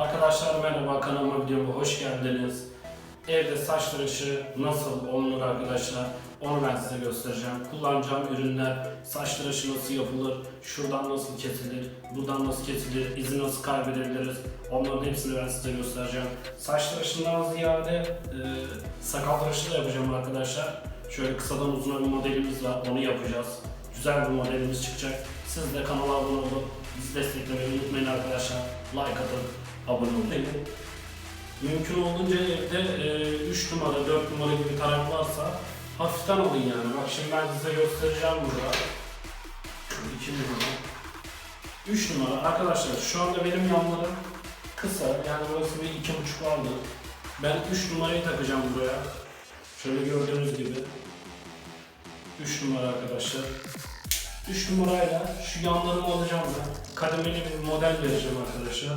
Arkadaşlar merhaba kanalıma videoma hoş geldiniz. Evde saç tıraşı nasıl olunur arkadaşlar onu ben size göstereceğim. Kullanacağım ürünler, saç tıraşı nasıl yapılır, şuradan nasıl kesilir, buradan nasıl kesilir, izi nasıl kaybedebiliriz onların hepsini ben size göstereceğim. Saç tıraşından ziyade e, sakal tıraşı da yapacağım arkadaşlar. Şöyle kısadan uzuna bir modelimiz var onu yapacağız. Güzel bir modelimiz çıkacak. Siz de kanala abone olup bizi desteklemeyi unutmayın arkadaşlar. Like atın, abone olun. Mümkün olduğunca evde 3 numara, 4 numara gibi tarak varsa hafiften alın yani. Bak şimdi ben size göstereceğim burada. 2 numara. 3 numara. Arkadaşlar şu anda benim yanlarım kısa. Yani burası bir 2,5 vardı. Ben 3 numarayı takacağım buraya. Şöyle gördüğünüz gibi. 3 numara arkadaşlar. 3 numarayla şu yanlarımı alacağım ben. Kademeli bir model vereceğim arkadaşlar.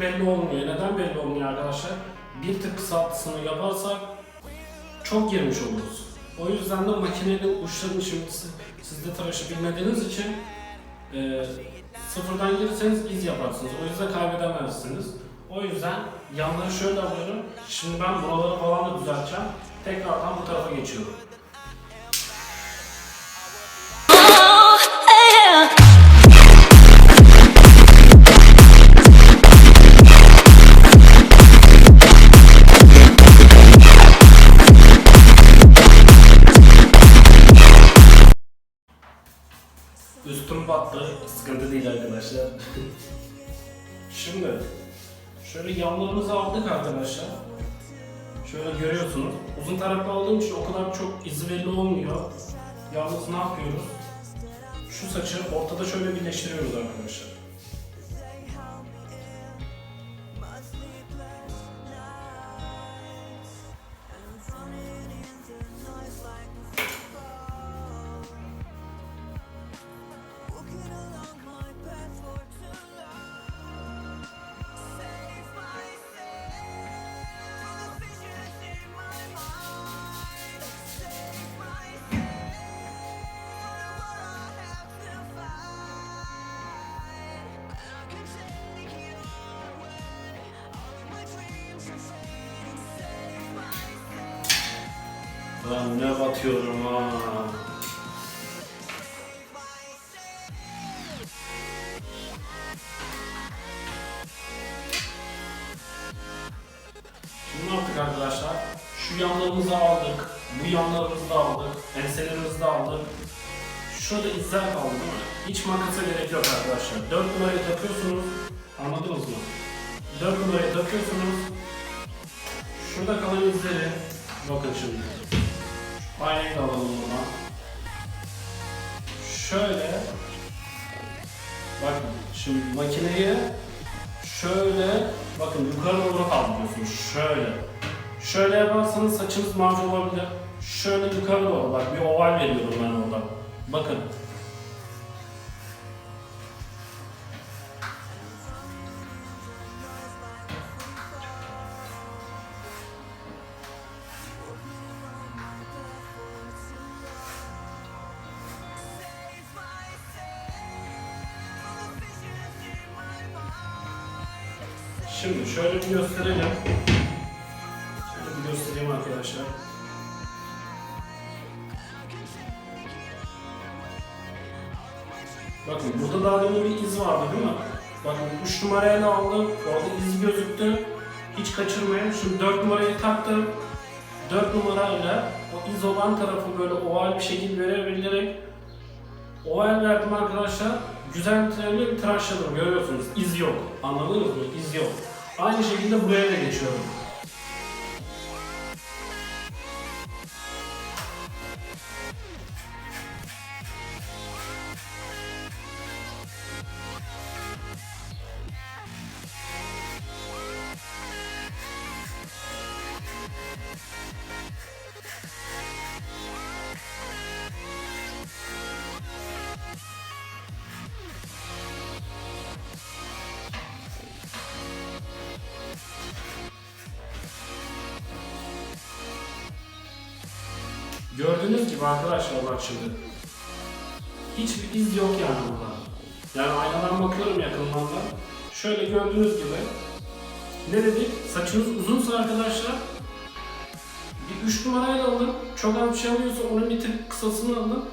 Belli olmuyor. Neden belli olmuyor arkadaşlar? Bir tık kısaltısını yaparsak çok girmiş oluruz. O yüzden de makinenin uçlarını şimdi siz de tıraşı bilmediğiniz için e, sıfırdan girirseniz iz yaparsınız. O yüzden kaybedemezsiniz. O yüzden yanları şöyle alıyorum. Şimdi ben buraları falan da düzelteceğim. Tekrardan bu tarafa geçiyorum. Şu saçı ortada şöyle birleştiriyoruz arkadaşlar. Ben ne batıyorum ha. Şimdi ne yaptık arkadaşlar? Şu yanlarımızı aldık, bu yanlarımızı da aldık, enselerimizi de aldık. Şurada izler kaldı değil mi? Hiç makasa gerek yok arkadaşlar. 4 numarayı takıyorsunuz, anladınız mı? 4 numarayı takıyorsunuz, şurada kalan izleri, bakın şimdi. Aynayı da alalım buradan. Şöyle, bakın şimdi makineyi şöyle, bakın yukarı doğru kaldırıyorsunuz. Şöyle. Şöyle yaparsanız saçınız mavi olabilir. Şöyle yukarı doğru, bak bir oval veriyorum ben orada. Bakın. Bakın burada daha demin bir iz vardı değil mi? Bakın 3 numarayla aldım. Orada iz gözüktü. Hiç kaçırmayın. Şimdi 4 numarayı taktım. 4 numarayla o iz olan tarafı böyle oval bir şekil verebilerek oval verdim arkadaşlar. Güzel bir tıraşladım görüyorsunuz. İz yok. Anladınız mı? İz yok. Aynı şekilde buraya da geçiyorum. Gördüğünüz gibi arkadaşlar bak şimdi. Hiçbir iz yok yani burada. Yani aynadan bakıyorum yakından da. Şöyle gördüğünüz gibi. Ne dedik? Saçınız uzunsa arkadaşlar bir 3 numarayla alın. Çok az bir şey alıyorsa onun bir tık kısasını alın.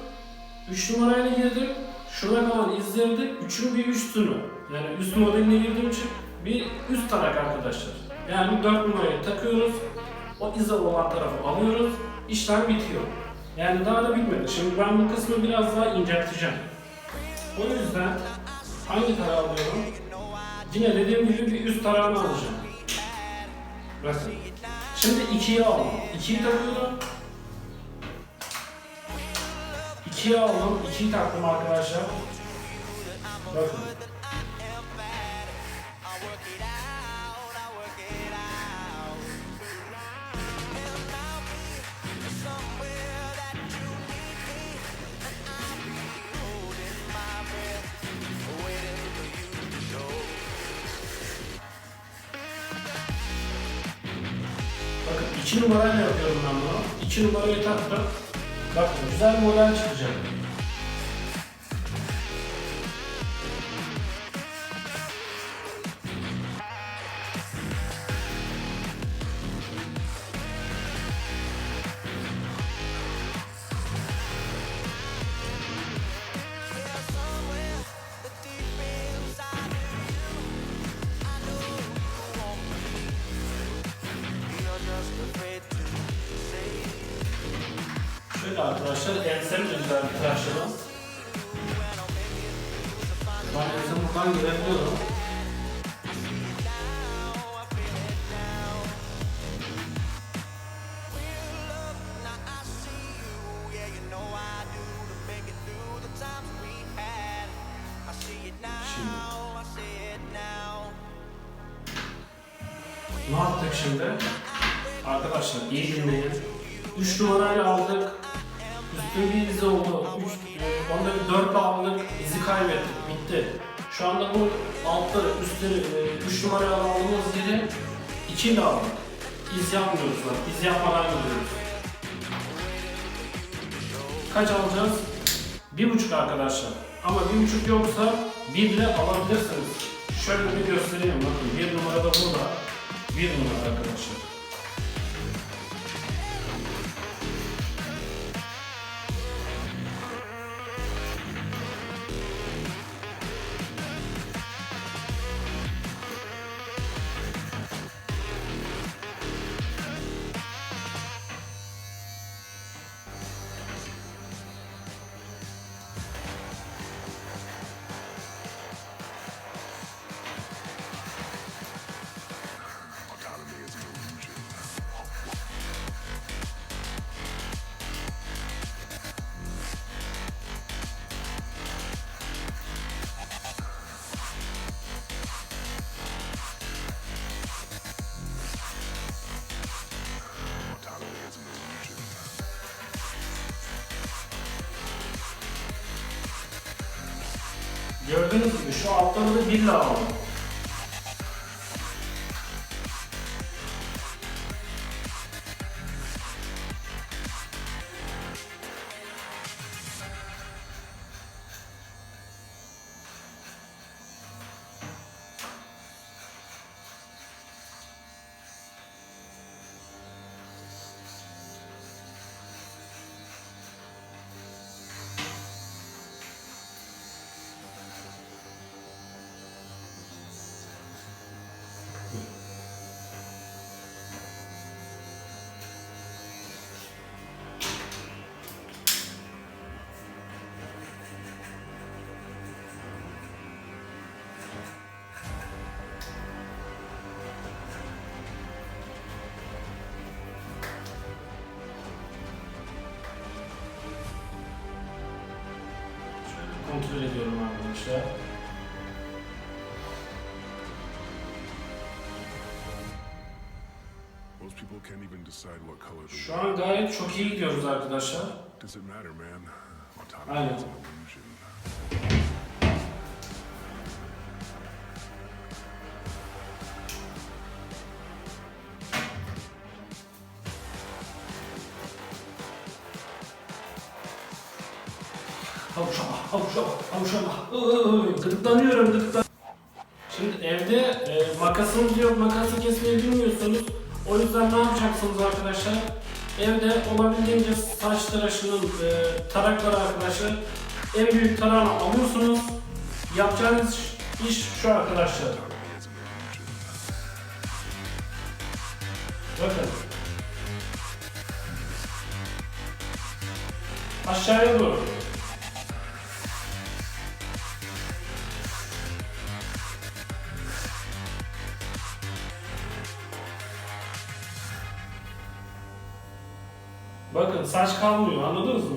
3 numarayla girdim. Şurada kalan izleri de 3'ün bir üstünü. Yani üst modeline girdiğim için bir üst tarak arkadaşlar. Yani 4 numarayı takıyoruz. O izi olan tarafı alıyoruz. İşlem bitiyor. Yani daha da bitmedi. Şimdi ben bu kısmı biraz daha incelteceğim. O yüzden hangi tarağı alıyorum? Yine dediğim gibi bir üst tarağını alacağım. Bakın. Şimdi ikiyi aldım. İkiyi takıyorum. İkiyi aldım. ikiyi taktım arkadaşlar. Bakın. Bakın iki numarayla yapıyorum ben bunu. İki numarayı taktım. Bakın güzel bir model çıkacak. Şöyle arkadaşlar ensem de güzel bir tıraşladım. Ben ensem buradan girebiliyorum. Şimdi. Ne yaptık şimdi? Arkadaşlar iyi dinleyin. 3 numarayla aldık. Üstün bir izi oldu. Üç, e, onda bir 4 aldık. izi kaybettik. Bitti. Şu anda bu altları, üstleri 3 numaraya aldığımız yeri 2 ile. İz yapmıyoruz bak. İz yapmadan gidiyoruz. Kaç alacağız? Bir buçuk arkadaşlar. Ama bir buçuk yoksa bir ile alabilirsiniz. Şöyle bir göstereyim bakın. Bir numara da burada. Bir numara arkadaşlar. Gördüğünüz gibi şu altları da bir aldım. Şöyle kontrol ediyorum arkadaşlar. Most people can't even decide what color to Şu an gayet çok iyi gidiyoruz arkadaşlar. Aynen. Havuşama, havuşama, havuşama. Iı, Gıdıklanıyorum, gıdıklan. Şimdi evde e, makasınız yok, makası kesmeyi bilmiyorsunuz. O yüzden ne yapacaksınız arkadaşlar? Evde olabildiğince saç tıraşının e, tarakları arkadaşlar. En büyük tarağını alıyorsunuz. Yapacağınız iş şu arkadaşlar. Bakın. Aşağıya doğru. Saç kalmıyor anladınız mı?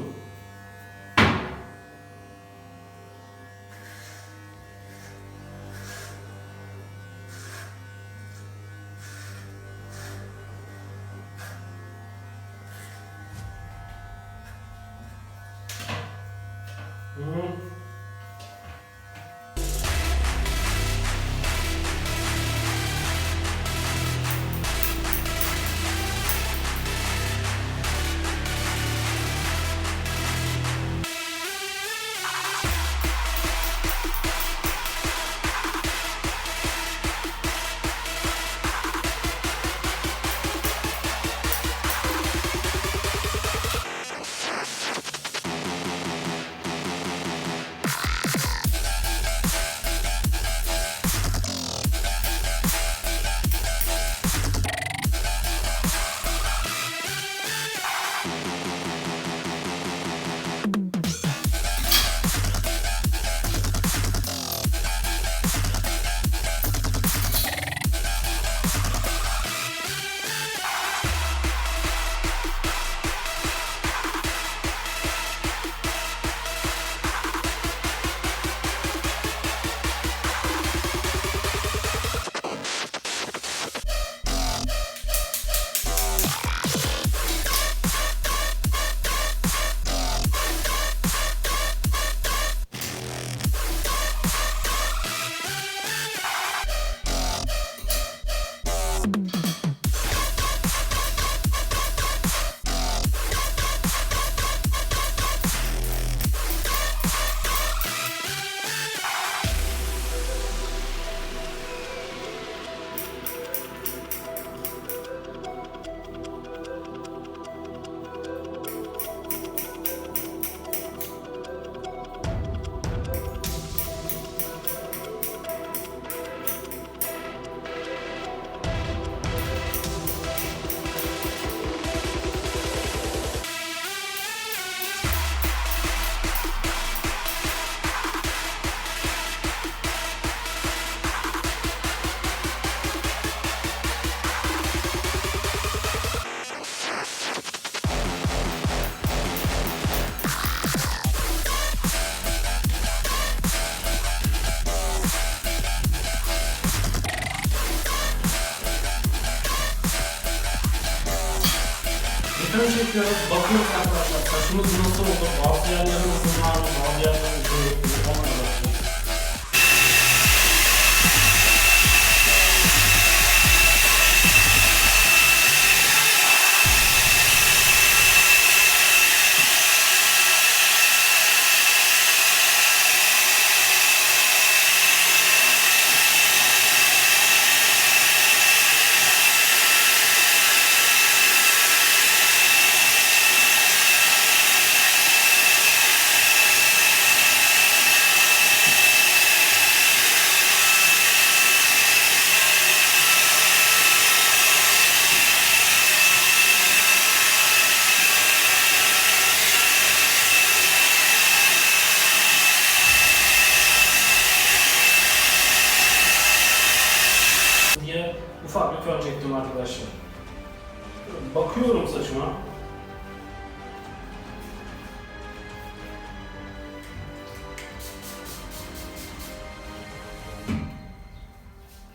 Çekiyoruz, bakıyoruz arkadaşlar. Saçımız nasıl olur, bazı yerleri uzun var bazı yerleri uzun yok ufak bir çektim arkadaşlar. Bakıyorum saçıma.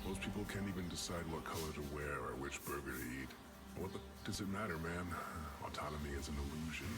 Most people can't even decide what color to wear or which burger to eat. What the does it matter, man? Autonomy is an illusion.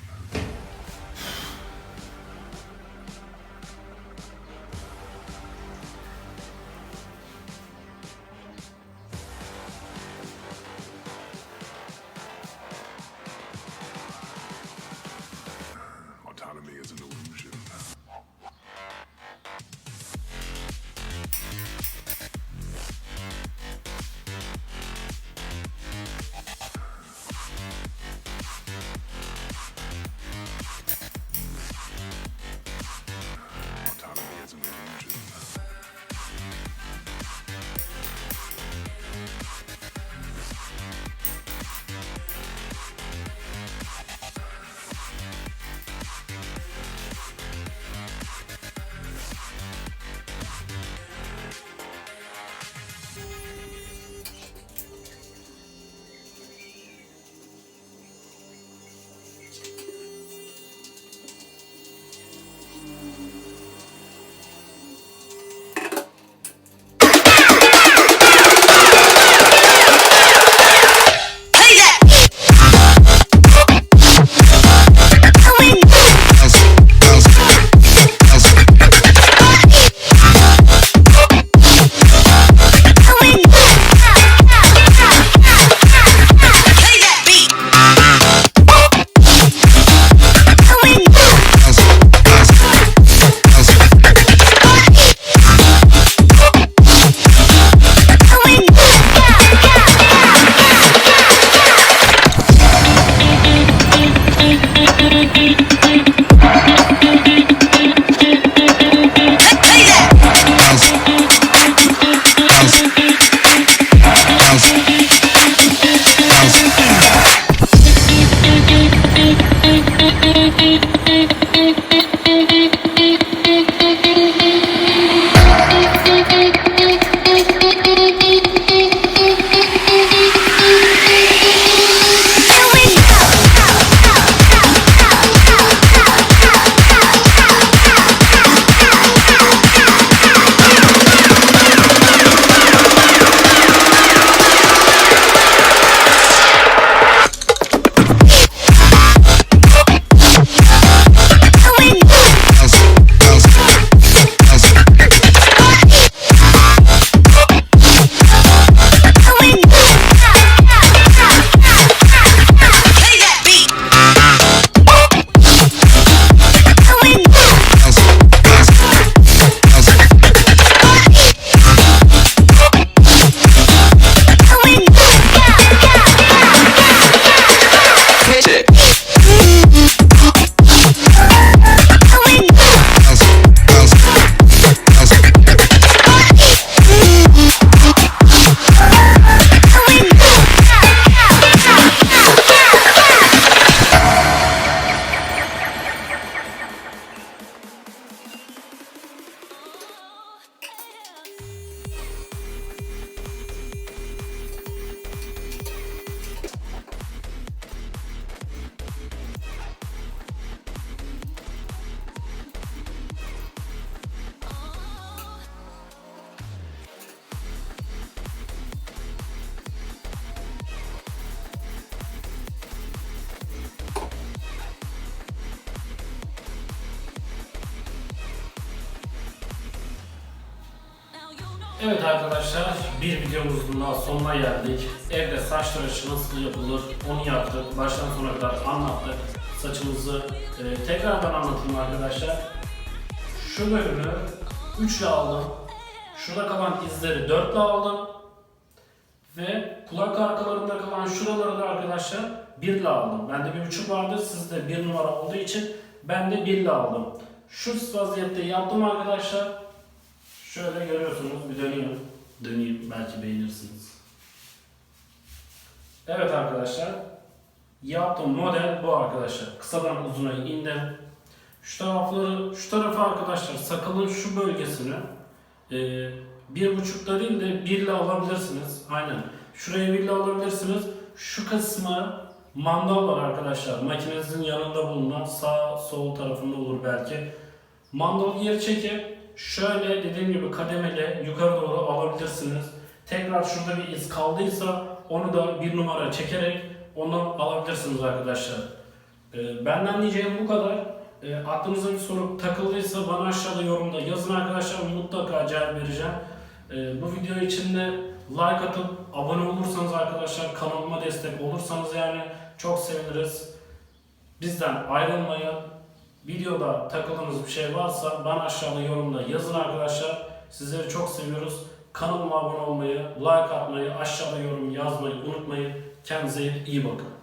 Evet arkadaşlar bir videomuzun daha sonuna geldik. Evde saç tıraşı nasıl yapılır onu yaptık. Baştan sona kadar anlattık. Saçımızı e, tekrardan anlatayım arkadaşlar. Şu bölümü 3 ile aldım. Şurada kalan izleri 4 ile aldım. Ve kulak arkalarında kalan şuraları da arkadaşlar 1 ile aldım. Bende bir buçuk vardı. Sizde bir numara olduğu için ben de 1 ile aldım. Şu vaziyette yaptım arkadaşlar. Şöyle görüyorsunuz bir döneyim. Döneyim belki beğenirsiniz. Evet arkadaşlar. Yaptığım model bu arkadaşlar. Kısadan uzuna indim. Şu tarafları, şu tarafı arkadaşlar sakalın şu bölgesini e, bir buçukta değil de birle alabilirsiniz. Aynen. Şuraya birle alabilirsiniz. Şu kısmı mandal var arkadaşlar. Makinenizin yanında bulunan sağ sol tarafında olur belki. Mandal geri çekip şöyle dediğim gibi kademeli yukarı doğru alabilirsiniz. Tekrar şurada bir iz kaldıysa onu da bir numara çekerek onu alabilirsiniz arkadaşlar. Ee, benden diyeceğim bu kadar. Ee, aklınıza bir soru takıldıysa bana aşağıda yorumda yazın arkadaşlar mutlaka cevap vereceğim. Ee, bu video için de like atıp abone olursanız arkadaşlar kanalıma destek olursanız yani çok seviniriz. Bizden ayrılmayın. Videoda takıldığınız bir şey varsa bana aşağıda yorumda yazın arkadaşlar. Sizleri çok seviyoruz. Kanalıma abone olmayı, like atmayı, aşağıda yorum yazmayı unutmayın. Kendinize iyi bakın.